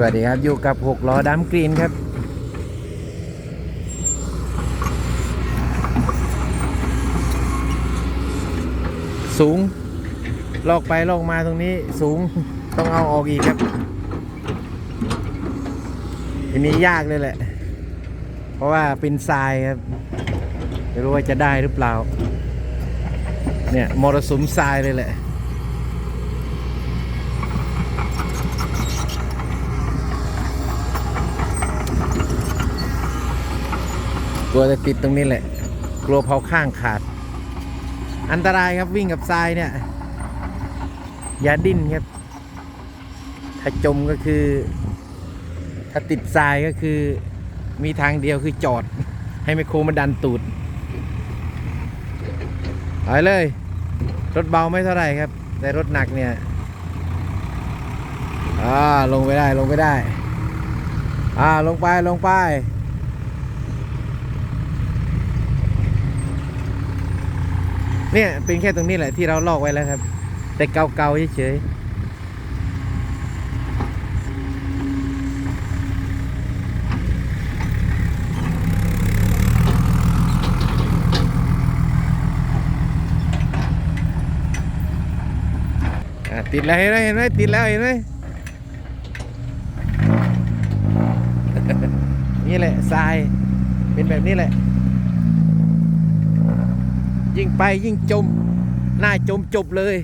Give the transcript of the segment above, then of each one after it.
สวัสดีครับ อยู่กับหกล้อดัมกรีนครับ สูง ลอกไปลอกมาตรงนี้สูงต้องเอาออกอีกครับทีนี้ยากเลยแหละ เพราะว่าเป็นทรายครับ ไม่รู้ว่าจะได้หรือเปล่า เนี่ยมรสุมทรายเลยแหละ ก ลัวจะติดตรงนี้แหละ กลัวเผาข้างขาด อันตรายครับวิ่งกับทรายเนี่ย อย่าดิ้นครับ ถ้าจมก็คือ ถ้าติดทรายก็คือ มีทางเดียวคือจอด ให้ไมโครมาดันตูดไปเลย รถเบาไม่เท่าไหร่ครับ แต่รถหนักเนี่ยอ่าลงไปได้ลงไปได้ อ่าลงไปลงไป เนี่ยเป็นแค่ตรงนี้แหละที่เราลอกไว้แล้วครับ แต่เกาๆเฉยๆติดแล้วเห็นไหมเห็นไหมติดแล้วเห็นไหมนี่แหละทรายเป็นแบบนี้แหละ ยิ่งไปยิ่งจม หน้าจมจบเลย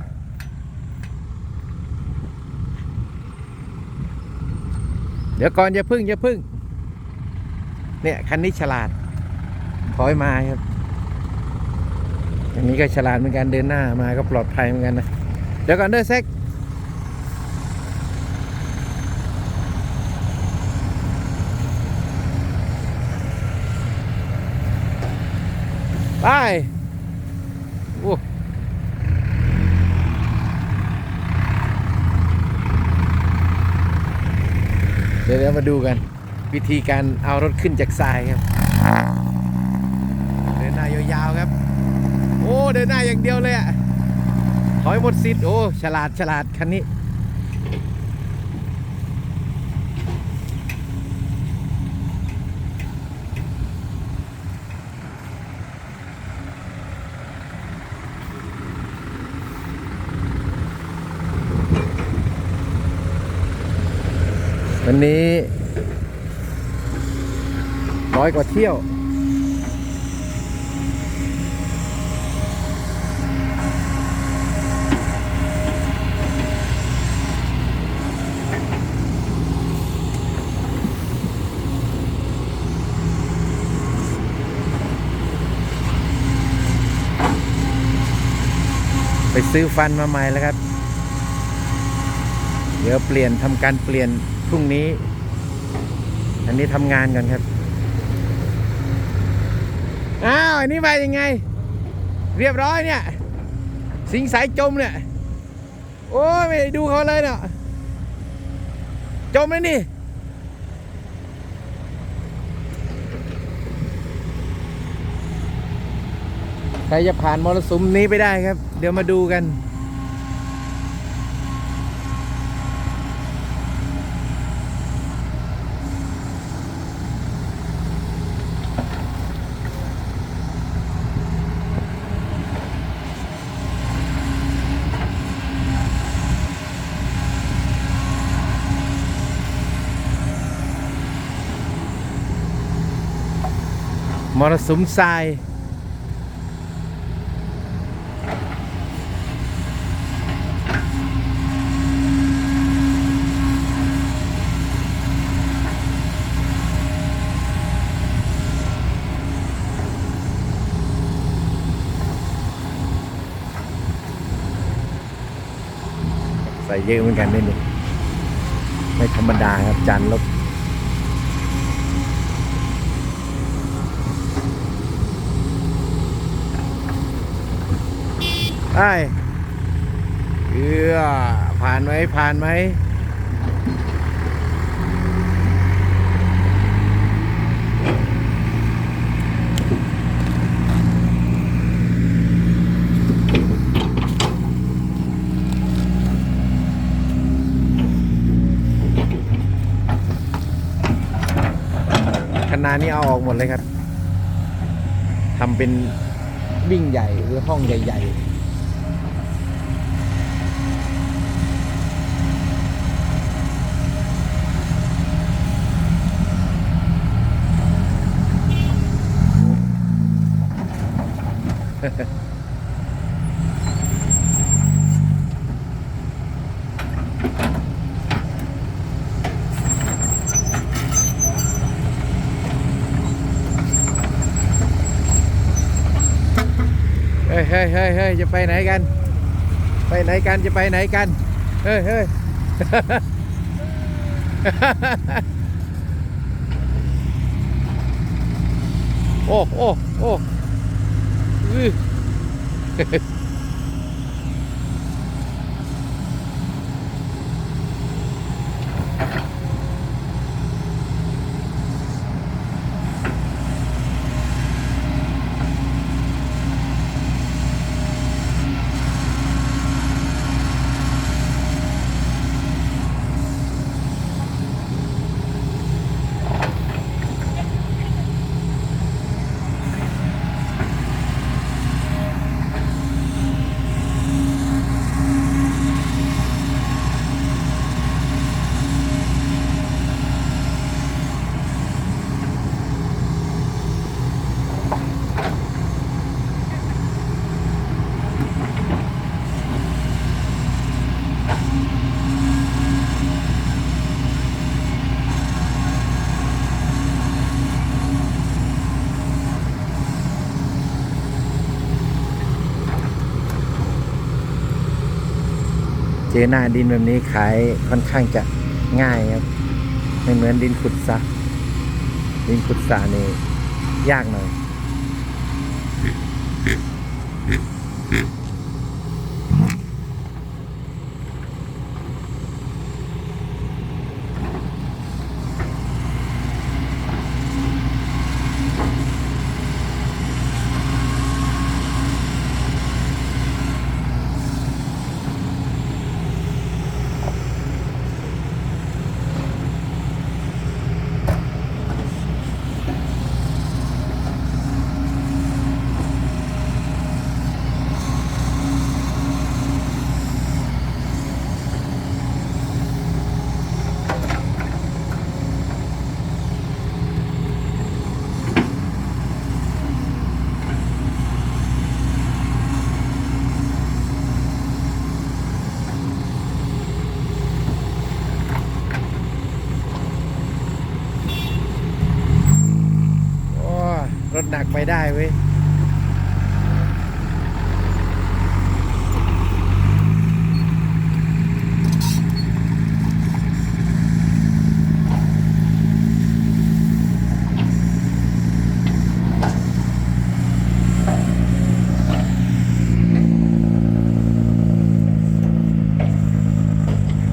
เดี๋ยวก่อนอย่าพึ่งอย่าพึ่ง เนี่ยคันนี้ฉลาดถอยมาครับอันนี้ก็ฉลาดเหมือนกันเดินหน้ามาก็ปลอดภัยเหมือนกันนะ เดี๋ยวก่อนเด้อเซ็กไป โอ้ เดี๋ยวเรามาดูกัน วิธีการเอารถขึ้นจากทรายครับ เดินหน้ายาวๆครับ โอ้ เดินหน้าอย่างเดียวเลยอะถอยหมดสิทธิ์โอ้ ฉลาดฉลาดคันนี้ วันนี้ร้อยกว่าเที่ยว ไปซื้อฟันมาใหม่แล้วครับ เดี๋ยวเปลี่ยนทำการเปลี่ยน พรุ่งนี้ อันนี้ทำงานกันครับ อ้าว อันนี้มายังไง เรียบร้อยเนี่ย สิงสายจมเนี่ย โอ้ยไม่ได้ดูเขาเลยเนาะจมเลยนี่ใครจะผ่านมรสุมนี้ไปได้ครับ เดี๋ยวมาดูกัน รสุมทรายใส่เยอะเหมือนกันนี่ไม่ธรรมดาครับจานลบ ไปเอือผ่านไหมผ่านไหมนานี้เอาออกหมดเลยครับทำเป็นวิ่งใหญ่หรือห้องใหญ่ ๆ เฮ้ยเฮ้ยเฮ้ยจะไปไหนกัน ไปไหนกันจะไปไหนกัน เฮ้ยเฮ้ยโอ้โอ้โอ้ อื้ เจอหน้าดินแบบนี้ขายค่อนข้างจะง่ายครับ ไม่เหมือนดินขุดซะดินขุดสานี่ยากหน่อย โอ้ยรถหนัก ไปได้เว้ย